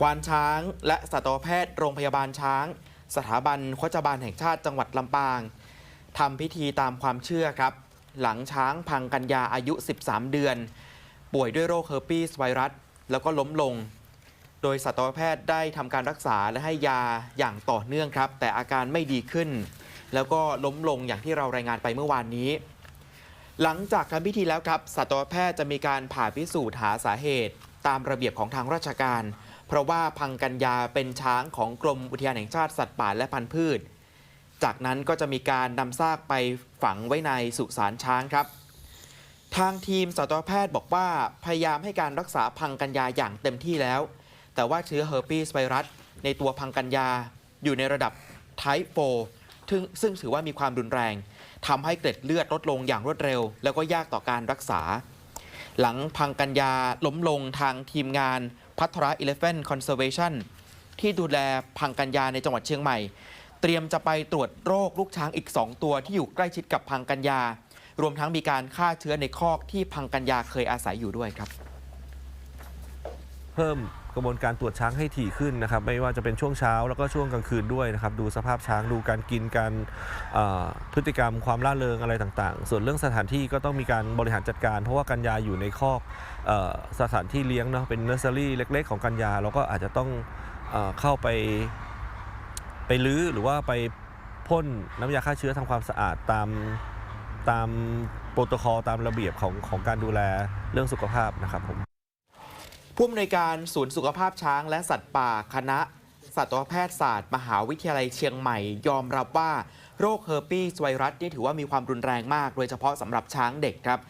ควานช้าง และสัตวแพทย์โรงพยาบาลช้าง สถาบันโฆษบาลแห่งชาติจังหวัดลำปางทำพิธีตามความเชื่อครับ หลังช้างพังกัญญาอายุ 13 เดือน ป่วยด้วยโรคเฮอร์ปีสไวรัส แล้วก็ล้มลง โดยสัตวแพทย์ได้ทำการรักษาและให้ยาอย่างต่อเนื่องครับ แต่อาการไม่ดีขึ้น แล้วก็ล้มลงอย่างที่เรารายงานไปเมื่อวานนี้ หลังจากการพิธีแล้วครับสัตวแพทย์จะมีการผ่าพิสูจน์หาสาเหตุ ตามระเบียบของทางราชการ เพราะว่าพังกัญญาเป็นช้างของกรมอุทยานแห่งชาติสัตว์ป่าและพันธุ์พืช จากนั้นก็จะมีการนำซากไปฝังไว้ในสุสานช้างครับ ทางทีมสัตวแพทย์บอกว่าพยายามให้การรักษาพังกัญญาอย่างเต็มที่แล้ว แต่ว่าเชื้อเฮอร์ปีสไวรัสในตัวพังกัญญาอยู่ในระดับ Type 4ซึ่งซึ่งถือว่ามีความรุนแรงทำให้เกล็ดเลือดลดลงอย่างรวดเร็ว แล้วก็ยากต่อการรักษา หลังพังกัญญาล้มลงทางทีมงาน พัทระ Elephant Conservation ที่ดูแลพังกัญญาในจังหวัดเชียงใหม่ เตรียมจะไปตรวจโรคลูกช้างอีก 2 ตัวที่อยู่ใกล้ชิดกับพังกัญญา รวมทั้งมีการฆ่าเชื้อในคอกที่พังกัญญาเคยอาศัยอยู่ด้วยครับ เพิ่ม กระบวนการตรวจช้างให้ถี่ขึ้นนะครับ ไม่ว่าจะเป็นช่วงเช้าแล้วก็ช่วงกลางคืนด้วยนะครับ ดูสภาพช้างดูการกินการพฤติกรรมความล่าเริงอะไรต่างๆ ส่วนเรื่องสถานที่ก็ต้องมีการบริหารจัดการ เพราะว่ากัญญาอยู่ในคอกอสถานที่เลี้ยงเนาะเป็นเนอร์เซอรี่เล็ก ๆ ของกัญญาเราก็อาจจะต้องเอเข้าไปไปลื้อหรือว่าไปพ่นน้ำยาฆ่าเชื้อทำความสะอาดตามตามโปรโตคอลตามระเบียบของของการดูแลเรื่องสุขภาพนะครับผม ผู้อำนวยการศูนย์สุขภาพช้างและสัตว์ป่าคณะสัตวแพทยศาสตร์มหาวิทยาลัยเชียงใหม่ ยอมรับว่าโรคเฮอร์ปีสไวรัสนี่ถือว่ามีความรุนแรงมาก โดยเฉพาะสำหรับช้างเด็กครับ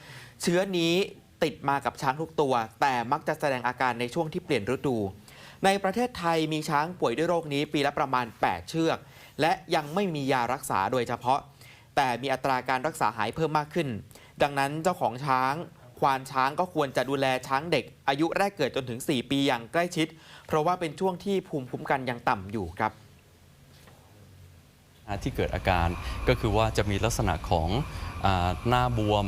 เชื้อนี้ติดมากับช้างทุกตัว แต่มักจะแสดงอาการในช่วงที่เปลี่ยนฤดู ในประเทศไทยมีช้างป่วยด้วยโรคนี้ปีละประมาณ 8 เชือก และยังไม่มียารักษาโดยเฉพาะ แต่มีอัตราการรักษาหายเพิ่มมากขึ้น ดังนั้นเจ้าของช้าง ควานช้างก็ควรจะดูแลช้างเด็ก อายุแรกเกิดจนถึง 4 ปีอย่างใกล้ชิด เพราะว่าเป็นช่วงที่ภูมิคุ้มกันยังต่ำอยู่ครับที่เกิดอาการก็คือว่าจะมีลักษณะของอหน้าบวม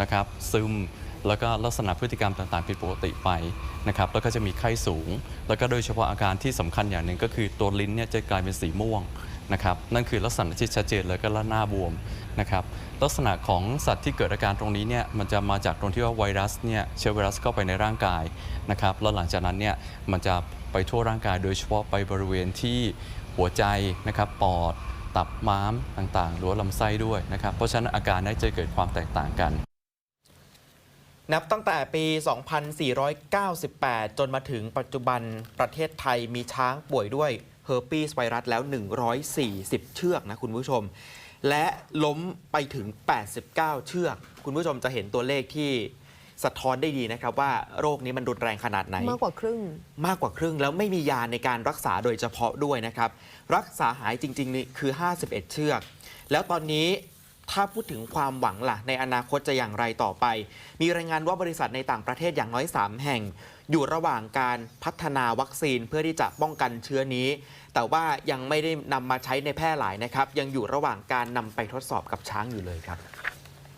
นะครับซึมแล้วก็ลักษณะพฤติกรรมต่างๆผิดปกติไปนะครับแล้วก็จะมีไข้สูง แล้วก็โดยเฉพาะอาการที่สำคัญอย่างหนึ่งก็คือตัวลิ้นเนี่ยจะกลายเป็นสีม่วง นะครับนั่นคือลักษณะที่ชัดเจนเลยก็ละหน้าบวมนะครับลักษณะของสัตว์ที่เกิดอาการตรงนี้เนี่ยมันจะมาจากตรงที่ว่าไวรัสเนี่ยเชื้อไวรัสเข้าไปในร่างกายนะครับแล้วหลังจากนั้นเนี่ยมันจะไปทั่วร่างกาย โดยเฉพาะไปบริเวณที่หัวใจนะครับปอดตับม้ามต่างๆ หรือว่าลำไส้ด้วยนะครับ เพราะฉะนั้นอาการน่าจะเกิดความแตกต่างกัน นับตั้งแต่ปี 2498 จนมาถึงปัจจุบันประเทศไทยมีช้างป่วยด้วย เฮอร์ปีสไวรัสแล้ว 140 เชือกนะคุณผู้ชม และล้มไปถึง 89 เชือก คุณผู้ชมจะเห็นตัวเลขที่สะท้อนได้ดีนะครับว่าโรคนี้มันรุนแรงขนาดไหน มากกว่าครึ่ง มากกว่าครึ่งแล้วไม่มียาในการรักษาโดยเฉพาะด้วยนะครับ รักษาหายจริงๆนี่คือ 51 เชือก แล้วตอนนี้ ถ้าพูดถึงความหวังล่ะ ในอนาคตจะอย่างไรต่อไป มีรายงานว่าบริษัทในต่างประเทศอย่างน้อย 3 แห่ง อยู่ระหว่างการพัฒนาวัคซีนเพื่อที่จะป้องกันเชื้อนี้ แต่ว่ายังไม่ได้นำมาใช้ในแพร่หลายนะครับ ยังอยู่ระหว่างการนำไปทดสอบกับช้างอยู่เลยครับ